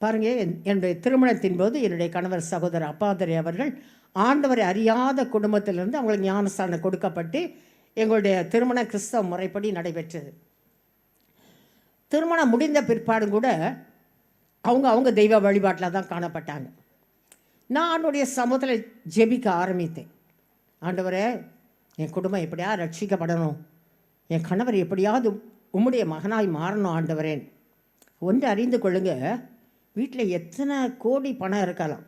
பாருங்கள் என்- என்னுடைய திருமணத்தின் போது என்னுடைய கணவர் சகோதரர் அப்பாதரி அவர்கள் ஆண்டவரை அறியாத குடும்பத்திலிருந்து அவங்களுக்கு ஞானஸ்தானம் கொடுக்கப்பட்டு எங்களுடைய திருமண கிறிஸ்தவ முறைப்படி நடைபெற்றது. திருமணம் முடிந்த பிற்பாடும் கூட அவங்க அவங்க தெய்வ வழிபாட்டில் தான் காணப்பட்டாங்க. நான் அவனுடைய சமூகத்தில் ஜெபிக்க ஆரம்பித்தேன். ஆண்டவரே என் குடும்பம் எப்படியா ரட்சிக்கப்படணும்? என் கணவர் எப்படியாவது உம்முடைய மகனாய் மாறணும் ஆண்டவரேன் ஒன்று அறிந்து கொள்ளுங்கள் வீட்டில் எத்தனை கோடி பணம் இருக்கலாம்.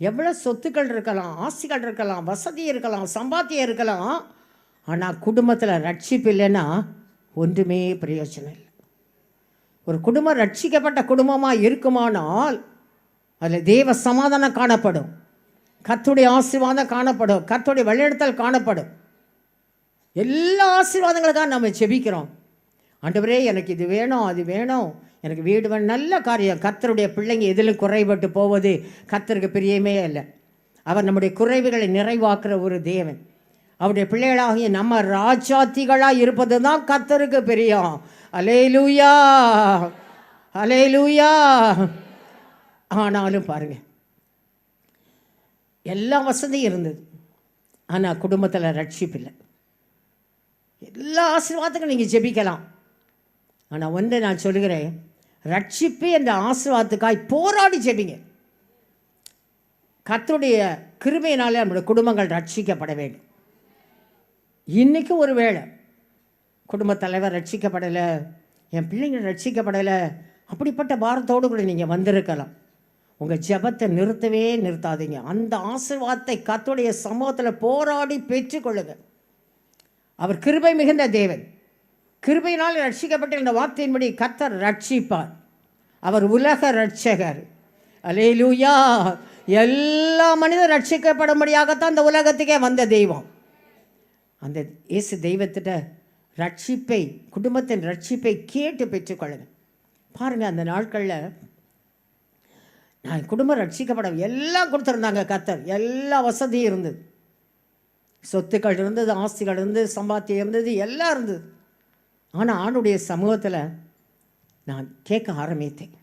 எவ்வளோ சொத்துக்கள் இருக்கலாம் ஆசைகள் இருக்கலாம் வசதி இருக்கலாம் சம்பாத்தியம் இருக்கலாம். ஆனால் குடும்பத்தில் ரட்சிப்பு இல்லைன்னா ஒன்றுமே பிரயோஜனம் இல்லை. ஒரு குடும்பம் ரட்சிக்கப்பட்ட குடும்பமாக இருக்குமானால் அதில் தேவ சமாதானம் காணப்படும். கத்துடைய ஆசீர்வாதம் காணப்படும். கத்துடைய வழிநடத்தல் காணப்படும். எல்லா ஆசீர்வாதங்களுக்காக நம்ம செபிக்கிறோம் ஆண்டவரே எனக்கு இது வேணும் அது வேணும். எனக்கு வீடு வேணும். நல்ல காரியம். கத்தருடைய பிள்ளைங்க எதிலும் குறைபட்டு போவது கத்தருக்கு பிரியமே இல்லை அவர் நம்முடைய குறைவுகளை நிறைவாக்குற ஒரு தேவன். அவருடைய பிள்ளைகளாகிய நம்ம ராஜாத்திகளாக இருப்பது தான் கத்தருக்கு பிரியம். அலேலூயா அலேலூயா ஆனாலும் பாருங்க. எல்லா வசதியும் இருந்தது. ஆனால் குடும்பத்தில் ரட்சிப்பு இல்லை. எல்லா ஆசீர்வாதத்துக்கும் நீங்கள் ஜெபிக்கலாம். ஆனால் ஒன்று நான் சொல்லுகிறேன். ரட்சிப்பு என்ற ஆசீர்வாதத்துக்காய் போராடி ஜெபிங்க. கத்துடைய கிருமையினாலே நம்முடைய குடும்பங்கள் ரட்சிக்கப்பட வேண்டும். இன்றைக்கும் ஒரு வேளை குடும்பத் தலைவர் ரட்சிக்கப்படலை என் பிள்ளைங்க ரட்சிக்கப்படலை அப்படிப்பட்ட பாரத்தோடு கூட நீங்கள் வந்திருக்கலாம். உங்கள் ஜெபத்தை நிறுத்தவே நிறுத்தாதீங்க. அந்த ஆசிர்வாதத்தை கத்துடைய சமூகத்தில் போராடி பெற்றுக்கொள்ளுங்க. அவர் கிருபை மிகுந்த தேவன். கிருபையினால் ரட்சிக்கப்பட்ட இந்த வார்த்தையின்படி கத்தர் ரட்சிப்பார் அவர் உலக ரட்சகர் அலேலூயா எல்லா மனிதர் ரட்சிக்கப்படும்படியாகத்தான் இந்த உலகத்துக்கே வந்த தெய்வம். அந்த இயேசு தெய்வத்திட்ட ரட்சிப்பை குடும்பத்தின் ரட்சிப்பை கேட்டு பெற்றுக்கொள்ளுங்க பாருங்கள் அந்த நாட்களில் நான் குடும்பம் ரட்சிக்கப்பட எல்லாம் கொடுத்துருந்தாங்க கத்தர். எல்லா வசதியும் இருந்தது. சொத்துக்கள் இருந்தது ஆஸ்திகள் இருந்தது சம்பாத்தியம் இருந்தது எல்லாம் இருந்தது. ஆனால் ஆணுடைய சமூகத்தில் நான் கேட்க ஆரம்பித்தேன்.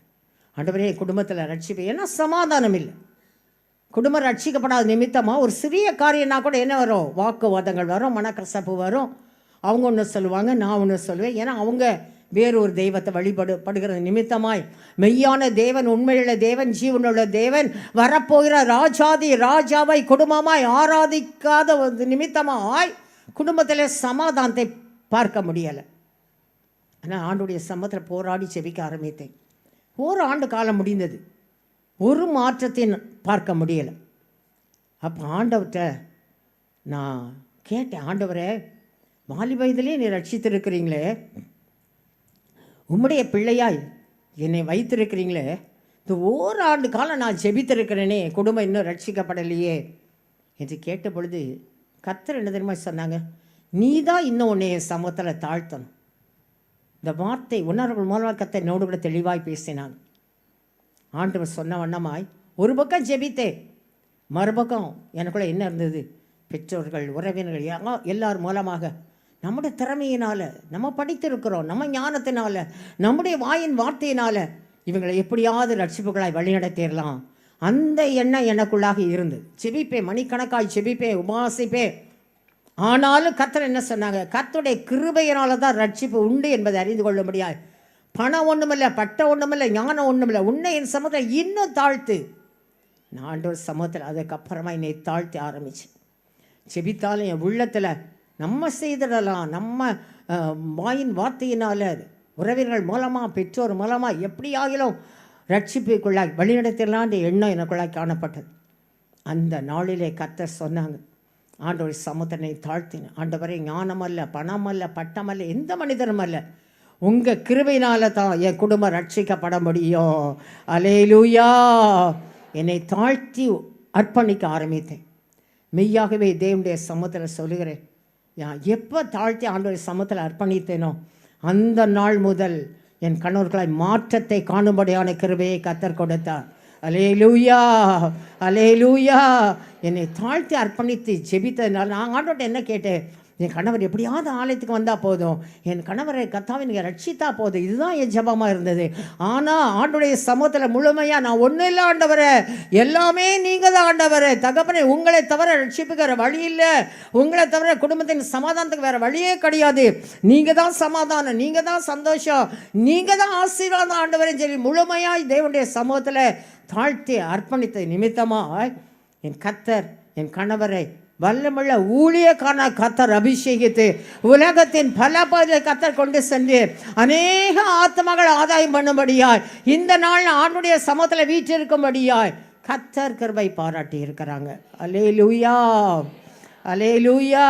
ஆண்டவரே என் குடும்பத்தில் ரட்சிப்பு. ஏன்னா சமாதானம் இல்லை. குடும்பம் ரட்சிக்கப்படாத நிமித்தமாக ஒரு சிறிய காரியம்னா கூட என்ன வரும்? வாக்குவாதங்கள் வரும் மனக்கசப்பு வரும். அவங்க ஒன்று சொல்லுவாங்க நான் ஒன்று சொல்லுவேன். ஏன்னா அவங்க வேறு ஒரு தெய்வத்தை வழிபடு படுகிறது நிமித்தமாய் மெய்யான தேவன் உண்மையுள்ள தேவன் ஜீவனுள்ள தேவன் வரப்போகிற ராஜாதி ராஜாவை குடும்பமாய் ஆராதிக்காத நிமித்தமாய் குடும்பத்தில் சமாதானத்தை பார்க்க முடியலை. ஆனால் ஆண்டுடைய சம்மத்தில் போராடி செவிக்க ஆரம்பித்தேன். ஒரு ஆண்டு காலம் முடிந்தது. ஒரு மாற்றத்தை நான் பார்க்க முடியலை. அப்போ ஆண்டவர்கிட்ட நான் கேட்டேன் ஆண்டவரே வாலி வயதிலே நீ ரட்சித்திருக்கிறீங்களே. உம்முடைய பிள்ளையாய் என்னை வைத்திருக்கிறீங்களே. இந்த ஓராண்டு காலம் நான் ஜெபித்திருக்கிறேனே குடும்பம் இன்னும் ரட்சிக்கப்படலையே. என்று கேட்ட பொழுது கத்தர் என்ன தெரியுமா சொன்னாங்க? நீ தான் இன்னும் உன்னை சமத்தில் சமூகத்தில் தாழ்த்தணும். இந்த வார்த்தை உன்னர்கள் மூலவாக்கத்தை என்னோடு கூட தெளிவாய் பேசினான் ஆண்டவர் சொன்ன வண்ணமாய் ஒரு பக்கம் ஜெபித்தேன் மறுபக்கம் எனக்குள்ள என்ன இருந்தது? பெற்றோர்கள் உறவினர்கள் எல்லா எல்லார் மூலமாக நம்முடைய திறமையினால் நம்ம படித்திருக்கிறோம் நம்ம ஞானத்தினால நம்முடைய வாயின் வார்த்தையினால் இவங்களை எப்படியாவது ரட்சிப்புகளாய் வழிநடத்திடலாம். அந்த எண்ணம் எனக்குள்ளாக இருந்து செபிப்பேன் மணிக்கணக்காய் செபிப்பேன் உபாசிப்பேன். ஆனாலும் கத்தர் என்ன சொன்னாங்க? கத்தருடைய கிருபையினால தான் ரட்சிப்பு உண்டு என்பதை அறிந்து கொள்ள முடியாது பணம் ஒன்றுமில்ல பட்டம் ஒன்றுமில்ல ஞானம் ஒன்றுமில்ல உன்னை என் சமூகத்தில் இன்னும் தாழ்த்து. நான் ஆண்டவர் சமூகத்தில் அதுக்கப்புறமா என்னை தாழ்த்தி ஆரம்பிச்சேன் செபித்தாலும் என் உள்ளத்தில் நம்ம செய்திடலாம் நம்ம வாயின் வார்த்தையினால் உறவினர்கள் மூலமாக பெற்றோர் மூலமாக எப்படியாகிலும் ரட்சிப்புக்குள்ளாய் வழிநடத்திடலான்ற எண்ணம் எனக்குள்ளாய் காணப்பட்டது. அந்த நாளிலே கத்த சொன்னாங்க ஆண்டவர் சமுத்திரனை தாழ்த்தின. ஆண்டவரை ஞானமல்ல பணமல்ல பட்டமல்ல எந்த மனிதனும் அல்ல உங்கள் கிருவையினால் தான் என் குடும்பம் ரட்சிக்கப்பட முடியும் அலேலூயா என்னை தாழ்த்தி அர்ப்பணிக்க ஆரம்பித்தேன். மெய்யாகவே தேவனுடைய சமூகத்தில் சொல்லுகிறேன். நான் எப்போ தாழ்த்தி ஆண்டவர் சமூகத்தில் அர்ப்பணித்தேனோ அந்த நாள் முதல் என் கணவர்களை மாற்றத்தை காணும்படியான கிருபையை கத்தர் கொடுத்தார். அலே லூயா அலே லூயா என்னை தாழ்த்தி அர்ப்பணித்து ஜெபித்ததுனால நான் ஆண்டோட்ட என்ன கேட்டேன்? என் கணவர் எப்படியாவது ஆலயத்துக்கு வந்தால் போதும். என் கணவரை கத்தாவை நீங்கள் ரட்சித்தா போதும். இதுதான் என் ஜபமாக இருந்தது. ஆனால் ஆண்டுடைய சமூகத்தில் முழுமையாக நான் ஒன்றும் இல்லை ஆண்டவரே. எல்லாமே நீங்கள் தான் ஆண்டவரை. தகப்பனை உங்களை தவிர ரட்சிப்புக்கிற வழி இல்லை. உங்களை தவிர குடும்பத்தின் சமாதானத்துக்கு வேறு வழியே கிடையாது. நீங்கள் தான் சமாதானம் நீங்கள் தான் சந்தோஷம் நீங்கள் தான் ஆசீர்வாதம் ஆண்டவரே. சொல்லி முழுமையாக தேவனுடைய சமூகத்தில் தாழ்த்தி அர்ப்பணித்த நிமித்தமாக என் கத்தர் என் கணவரை வல்லமுள்ள ஊழியக்கான கத்தர் அபிஷேகித்து உலகத்தின் பல பகுதியை கத்தர் கொண்டு சென்று அநேக ஆத்மகள் ஆதாயம் பண்ணும்படியாய் இந்த நாள் ஆண்டுடைய சமத்தில் வீற்றிருக்கும்படியாய் கத்தர் கிருபை பாராட்டி இருக்கிறாங்க. அலே லூயா அலே லூயா